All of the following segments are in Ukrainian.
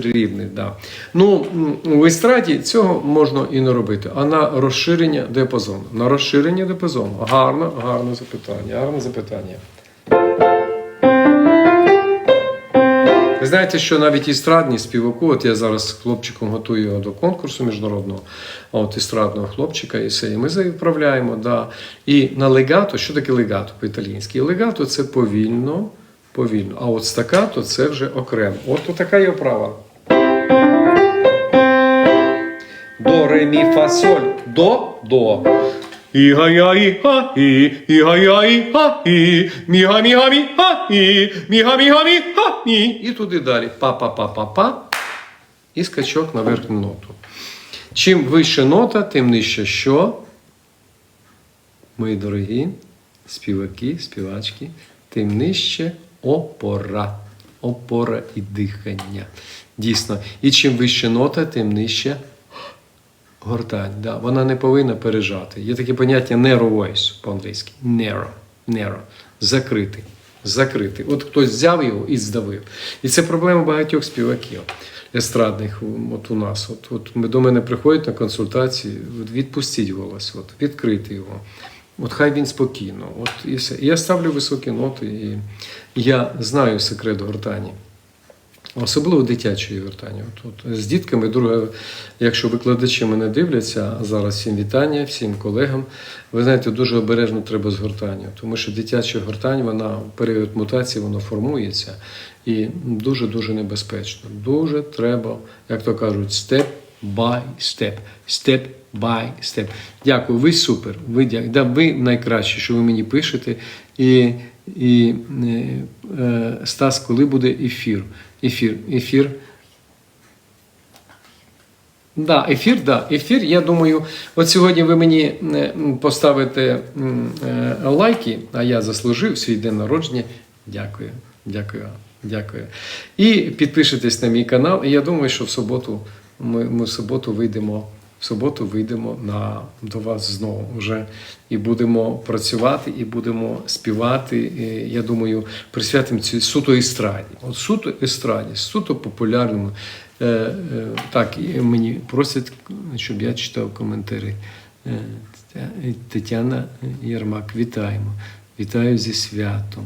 рівний. Да. Ну, в естраді цього можна і не робити, а на розширення диапазону. На розширення диапазону. Гарно, гарне запитання, гарне запитання. Ви знаєте, що навіть естрадні співаку, от я зараз з хлопчиком готую його до конкурсу міжнародного, от естрадного хлопчика, і все, і ми заправляємо. Да. І на легато, що таке легато по-італійськи? Легато це повільно, повільно. А от стакато це вже окремо. От така є оправа. До, ре, мі, фа, соль. До, до. І га я і га і, туди далі. Па па па па па І скачок на верхню ноту. Чим вище нота, тим нижче що? Мої дорогі співаки, співачки, тим нижче опора. Опора і дихання. Дійсно. І чим вище нота, тим нижче Гортань, да. вона не повинна пережати. Є таке поняття narrow voice по-англійськи. Narrow, narrow. Закритий. Закритий. От хтось взяв його і здавив. І це проблема багатьох співаків естрадних от у нас. От, от до мене приходять на консультації, відпустіть голос, от, відкрити його. От хай він спокійно. От і все. Я ставлю високі ноти, і я знаю секрет гортані. Особливо дитячої гортані. От, от, з дітками, друге, якщо викладачі мене дивляться, зараз всім вітання, всім колегам. Ви знаєте, дуже обережно треба з гортанню, тому що дитяча гортань, вона в період мутації воно формується і дуже-дуже небезпечно. Дуже треба, як то кажуть, степ by степ. Степ by степ. Дякую, ви супер. Ви, дя- да, ви найкраще, що ви мені пишете. І, і е, Стас, коли буде ефір? Ефір, ефір. Да, ефір, да, ефір. Я думаю, от сьогодні ви мені е, поставите е, лайки, а я заслужив свій день народження. Дякую, дякую, дякую. І підпишитесь на мій канал. І я думаю, що в суботу ми, ми в суботу вийдемо. В суботу вийдемо на, до вас знову вже і будемо працювати, і будемо співати. І, я думаю, присвятимо цю суто естраді. От суто естраді, суто популярному. Е, е, так, і мені просять, щоб я читав коментарі. Е, Тетяна Єрмак, вітаємо. Вітаю зі святом.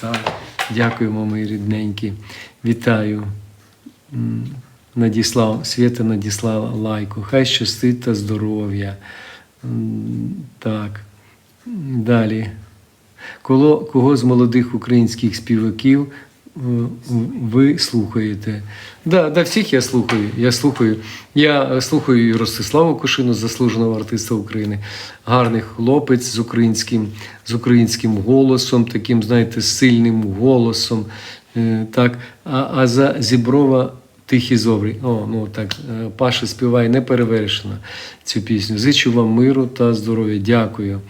Так, дякуємо, мої рідненькі. Вітаю. Надіслав, Свята надіслала лайку. Хай щастить та здоров'я. Так. Далі. Кого, кого з молодих українських співаків е, ви слухаєте? Да, да, всіх я слухаю. Я слухаю. Я слухаю і Ростиславу Кушину, заслуженого артиста України, гарний хлопець з українським, з українським голосом, таким, знаєте, сильним голосом. Е, Так, а, а за Зіброва Тихий зобрий. О, ну так, е, Паша співає неперевершено цю пісню. Зичу вам миру та здоров'я. Дякую.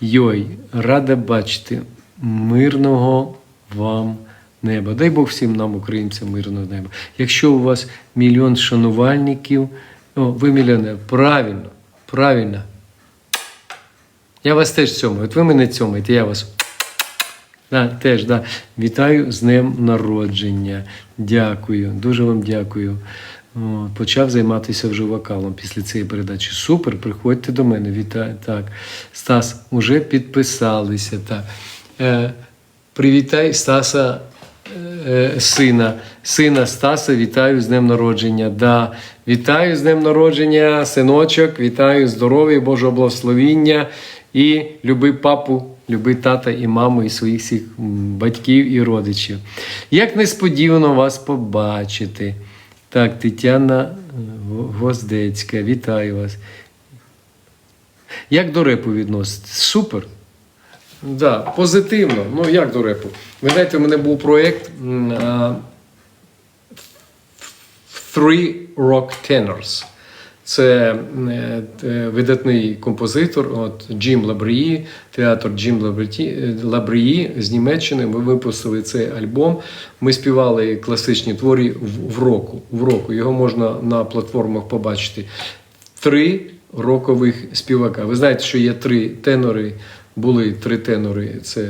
Йой, рада бачити мирного вам неба. Дай Бог всім нам, українцям, мирного неба. Якщо у вас мільйон шанувальників, о, ви мільйонер, правильно, правильно. Я вас теж цьому. От ви мене цьомаєте, я вас. Да, теж, да. Вітаю з днем народження. Дякую, дуже вам дякую. Почав займатися вже вокалом після цієї передачі. Супер, приходьте до мене. Вітаю. Так. Стас, уже підписалися. Так. Е, привітай Стаса, е, сина. Сина Стаса, вітаю з днем народження. Да. Вітаю з днем народження, синочок, вітаю здоров'я, Божого благословіння і люби папу. Люби тата і маму, і своїх всіх батьків і родичів. Як несподівано вас побачити. Так, Тетяна е, Гвоздецька, вітаю вас. Як до репу відноситесь? Супер. Да, позитивно. Ну як до репу? Ви знаєте, у мене був проєкт а, Three Rock Tenors. Це е, е, видатний композитор, от Джим Лабрії, театр Джим Лабрії, Лабрії з Німеччини. Ми випустили цей альбом. Ми співали класичні творі в, року. В року. Його можна на платформах побачити. Три рокових співака. Ви знаєте, що є три тенори, були три тенори. Це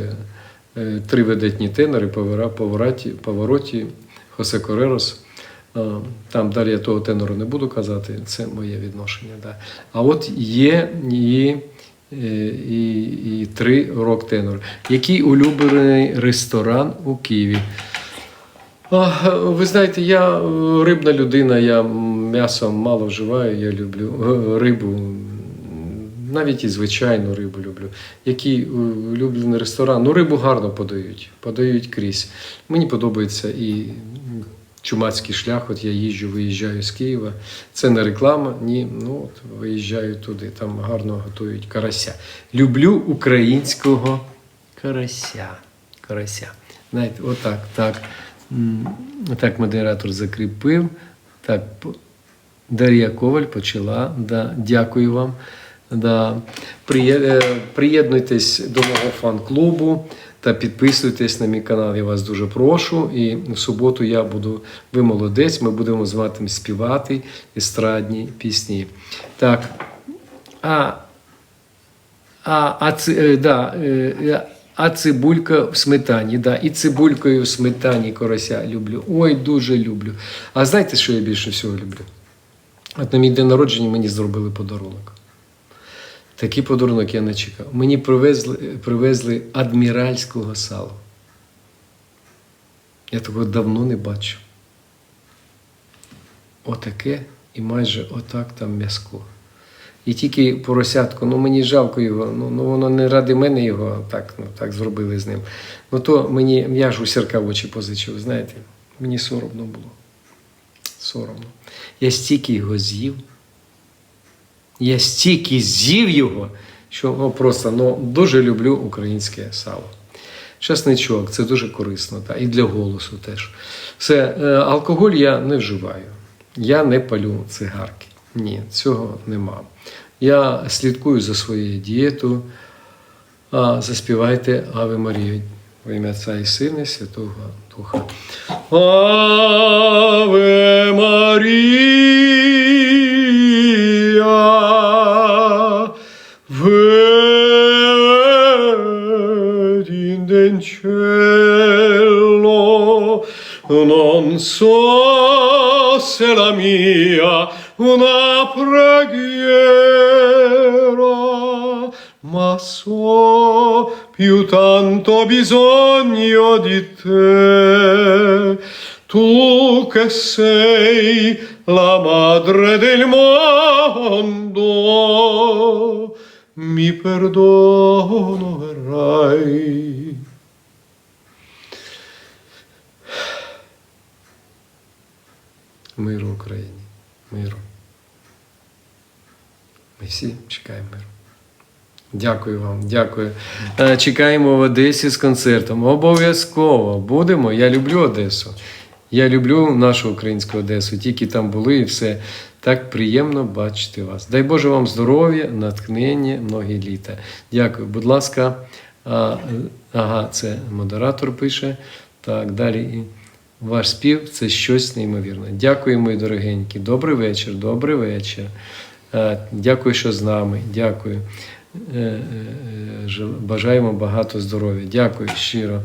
е, три видатні тенори Павара- Павараті, Павароті, Хосе Корерос. Е, Там далі я того тенору не буду казати, це моє відношення. Да. А от є і, е, і, і три рок-тенори. Який улюблений ресторан у Києві? Ви знаєте, я е, рибна людина, я м'ясо мало вживаю, я люблю е, рибу, навіть і звичайну рибу люблю. Який е, улюблений ресторан? Ну, рибу гарно подають, подають крізь. Мені подобається і чумацький шлях. От я їжджу, виїжджаю з Києва. Це не реклама, ні. Ну от виїжджаю туди, там гарно готують карася. Люблю українського карася. Карася. Знаєте, отак, так. Так модератор закріпив. Так, Дар'я Коваль почала. Да, дякую вам. Да. Е, Приєднуйтесь до мого фан-клубу та підписуйтесь на мій канал. Я вас дуже прошу. І в суботу я буду, ви молодець, ми будемо з вами співати естрадні пісні. Так. А а, а, е, да, е, а цибулька в сметані, да, і цибулькою в сметані корося люблю. Ой, дуже люблю. А знаєте, що я більше всього люблю? От на мій день народження мені зробили подарунок. Такий подарунок я не чекав. Мені привезли, привезли адміральського сала. Я такого давно не бачив. Отаке і майже отак там м'язко. І тільки поросятку, ну мені жалко його, ну, ну воно не ради мене його так, ну, так зробили з ним. Ну то мені я ж у в очі позичив, знаєте, мені соромно було. Соромно. Я стільки його з'їв. Я стільки з'їв його, що ну, просто ну, дуже люблю українське сало. Часничок, це дуже корисно, та, і для голосу теж. Все, е, алкоголь я не вживаю. Я не палю цигарки. Ні, цього нема. Я слідкую за своєю дієтою. А, заспівайте Аве Марію. Во ім'я Отця і Сина, Святого Духа. Аве Марія, se la mia una preghiera, ma so più tanto bisogno di te, tu che sei la madre del mondo, mi perdonerai. Миру Україні, миру. Ми всі чекаємо миру. Дякую вам, дякую. Е, Чекаємо в Одесі з концертом. Обов'язково будемо. Я люблю Одесу. Я люблю нашу українську Одесу. Тільки там були і все. Так приємно бачити вас. Дай Боже вам здоров'я, натхнення, многі літа. Дякую. Будь ласка, е, ага, це модератор пише. Так, далі. Ваш спів це щось неймовірне. Дякую, мої дорогенькі. Добрий вечір, добрий вечір. Е, Дякую, що з нами. Дякую. Е, е, Бажаємо багато здоров'я. Дякую щиро.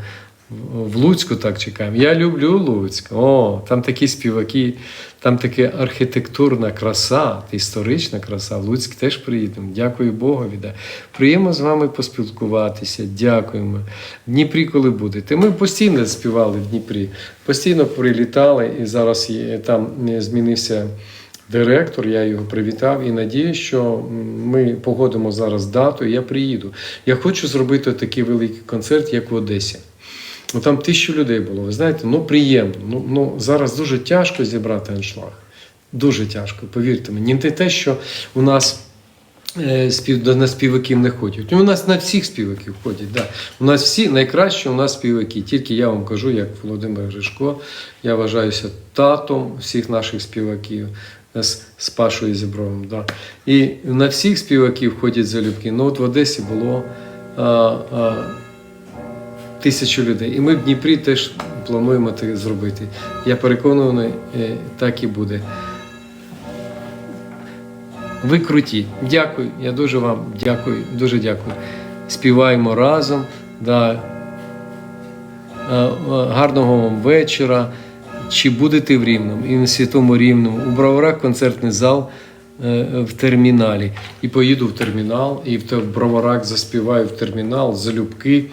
В- Луцьку так чекаємо. Я люблю Луцьк. О, там такі співаки, там така архітектурна краса, історична краса. В Луцьк теж приїдемо. Дякую Богові. Да. Приємно з вами поспілкуватися. Дякуємо. В Дніпрі, коли будете. Ми постійно співали в Дніпрі, постійно прилітали, і зараз там змінився директор, я його привітав і надію, що ми погодимо зараз дату, я приїду. Я хочу зробити такий великий концерт, як в Одесі. Ну, там тисячу людей було. Ви знаєте, ну приємно. Ну, ну зараз дуже тяжко зібрати аншлаг. Дуже тяжко, повірте мені. Не те, що у нас. е, Спів, нас співаків не ходять. У нас на всіх співаків ходять. Да. У нас всі найкращі у нас співаки. Тільки я вам кажу, як Володимир Гришко, я вважаюся татом всіх наших співаків з, з Пашою Зібровим. Да. І на всіх співаків ходять залюбки. Ну от в Одесі було а, а, тисячу людей. І ми в Дніпрі теж плануємо це зробити. Я переконаний, е, так і буде. Ви круті. Дякую. Я дуже вам дякую, дуже дякую. Співаємо разом. Да. Е, е, Гарного вам вечора. чи будете в Рівному і на святому Рівному, у Броварах концертний зал в терміналі. І поїду в термінал, і в Броварах заспіваю в термінал залюбки.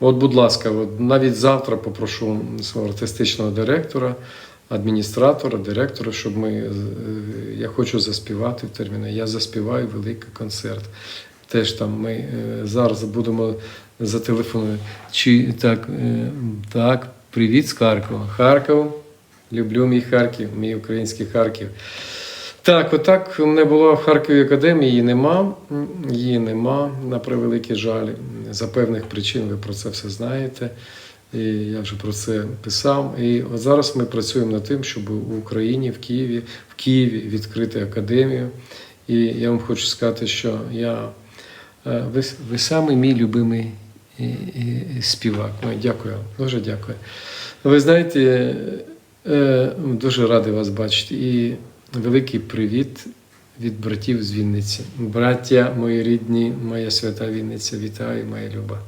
От, будь ласка, от навіть завтра попрошу свого артистичного директора, адміністратора, директора, щоб ми е, я хочу заспівати в терміналі. Я заспіваю великий концерт. Теж там ми е, зараз будемо за телефоном. Чи так, е, так, привіт з Харкова. Харків. Люблю мій Харків, мій український Харків. Так, отак не було в Харкові академії, її нема. Її нема, на превеликий жаль. За певних причин ви про це все знаєте. І я вже про це писав. І от зараз ми працюємо над тим, щоб в Україні, в Києві, в Києві відкрити академію. І я вам хочу сказати, що я, е, ви, ви самий мій любимий е, е, співак. Ну, дякую, дуже дякую. Ви знаєте, дуже радий вас бачити. І великий привіт від братів з Вінниці. Браття мої рідні, моя свята Вінниця, вітаю, моя люба.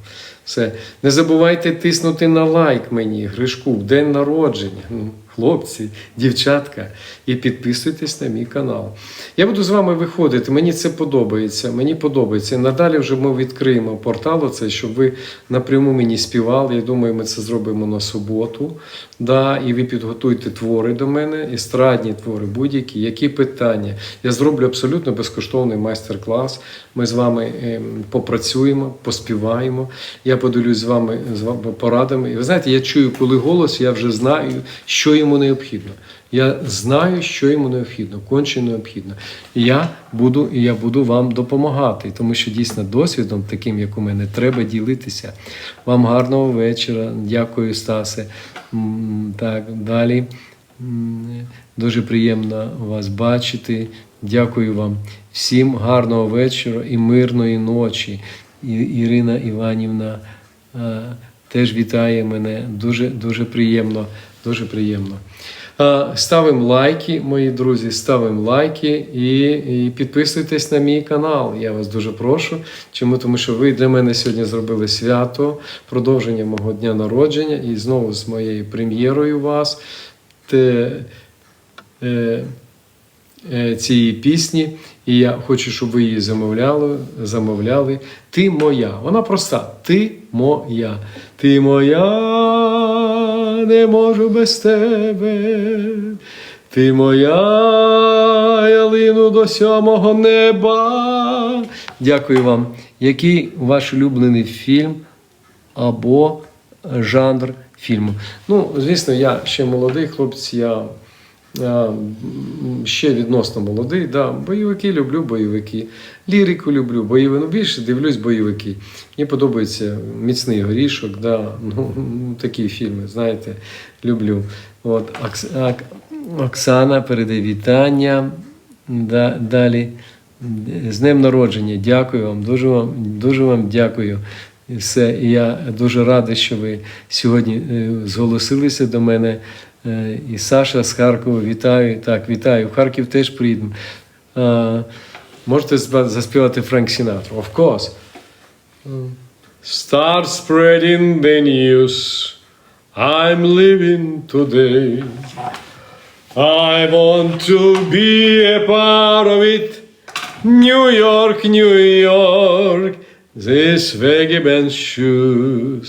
Все. Не забувайте тиснути на лайк мені, Гришку, в день народження. Хлопці, дівчатка, і підписуйтесь на мій канал. Я буду з вами виходити. Мені це подобається. Мені подобається. Надалі вже ми відкриємо портал оцей, щоб ви напряму мені співали. Я думаю, ми це зробимо на суботу. Да, і ви підготуйте твори до мене, естрадні твори, будь-які. Які питання? Я зроблю абсолютно безкоштовний майстер-клас. Ми з вами ем, попрацюємо, поспіваємо. Я поділюсь з вами з вами порадами. І ви знаєте, я чую, коли голос, я вже знаю, що йому необхідно. Я знаю, що йому необхідно, конче необхідно. І я буду, і я буду вам допомагати, тому що дійсно досвідом, таким як у мене, треба ділитися. Вам гарного вечора. Дякую, Стасе. Так, далі. Дуже приємно вас бачити. Дякую вам всім гарного вечора і мирної ночі. Ірина Іванівна е, теж вітає мене. Дуже, дуже приємно. Дуже приємно. Е, Ставимо лайки, мої друзі, ставимо лайки і, і підписуйтесь на мій канал. Я вас дуже прошу. Чому? Тому що ви для мене сьогодні зробили свято, продовження мого дня народження і знову з моєю прем'єрою вас. Те, е, е, цієї пісні, і я хочу, щоб ви її замовляли. замовляли. Ти моя. Вона проста. Ти моя. Ти моя, не можу без тебе. Ти моя, ялину до сьомого неба. Дякую вам. Який ваш улюблений фільм або жанр фільму? Ну, звісно, я ще молодий хлопець, я ще відносно молодий. Да. Бойовики люблю бойовики. Лірику люблю, бойовики. Ну, більше дивлюсь бойовики. Мені подобається міцний горішок, да. ну, такі фільми, знаєте, люблю. От, Окс, Оксана передає вітання. Да, далі. З днем народження. Дякую вам, дуже вам, дуже вам дякую. Все. І я дуже радий, що ви сьогодні е, зголосилися до мене. Е, І Саша з Харкова, вітаю. Так, вітаю. В Харків теж приїдемо. Е, Можете зба- заспівати Френк Сінатру? Of course. Start spreading the news. I'm living today. I want to be a part of it. New York, New York, these vagabond shoes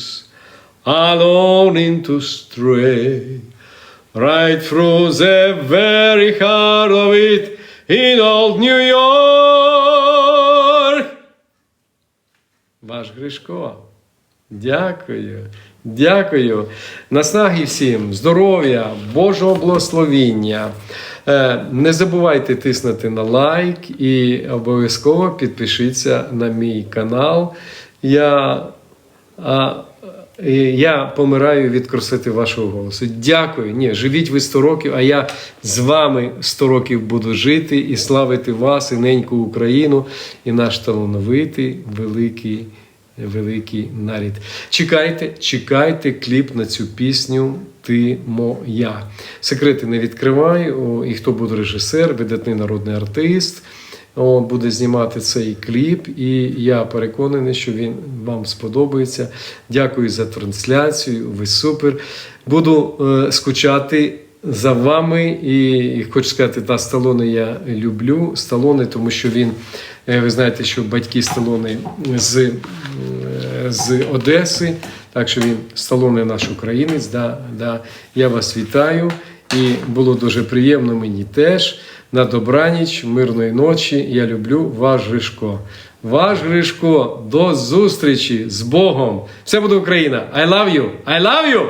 are longing to stray Right through the very heart of it in old New York. Ваш Гришко. Дякую. Дякую. Наснаги всім, здоров'я, Божого благословіння. Е, Не забувайте тиснути на лайк і обов'язково підпишіться на мій канал. Я, я помираю від красоти вашого голосу. Дякую. Ні, живіть ви 100 років, а я з вами 100 років буду жити і славити вас, і неньку Україну, і наш талановитий великий великий нарід. Чекайте, чекайте кліп на цю пісню Ти моя. Секрети не відкриваю. І хто буде режисер, видатний народний артист. О, буде знімати цей кліп, і я переконаний, що він вам сподобається. Дякую за трансляцію. Ви супер. Буду е, скучати за вами. І хочу сказати, та Сталоне я люблю. Сталоне, тому що він, е, ви знаєте, що батьки Сталоне з, е, з Одеси, так що він Сталоне наш українець. Да, да. Я вас вітаю. І було дуже приємно мені теж. На добраніч, мирної ночі. Я люблю ваш Гришко. Ваш Гришко, до зустрічі з Богом. Все буде Україна. I love you! I love you!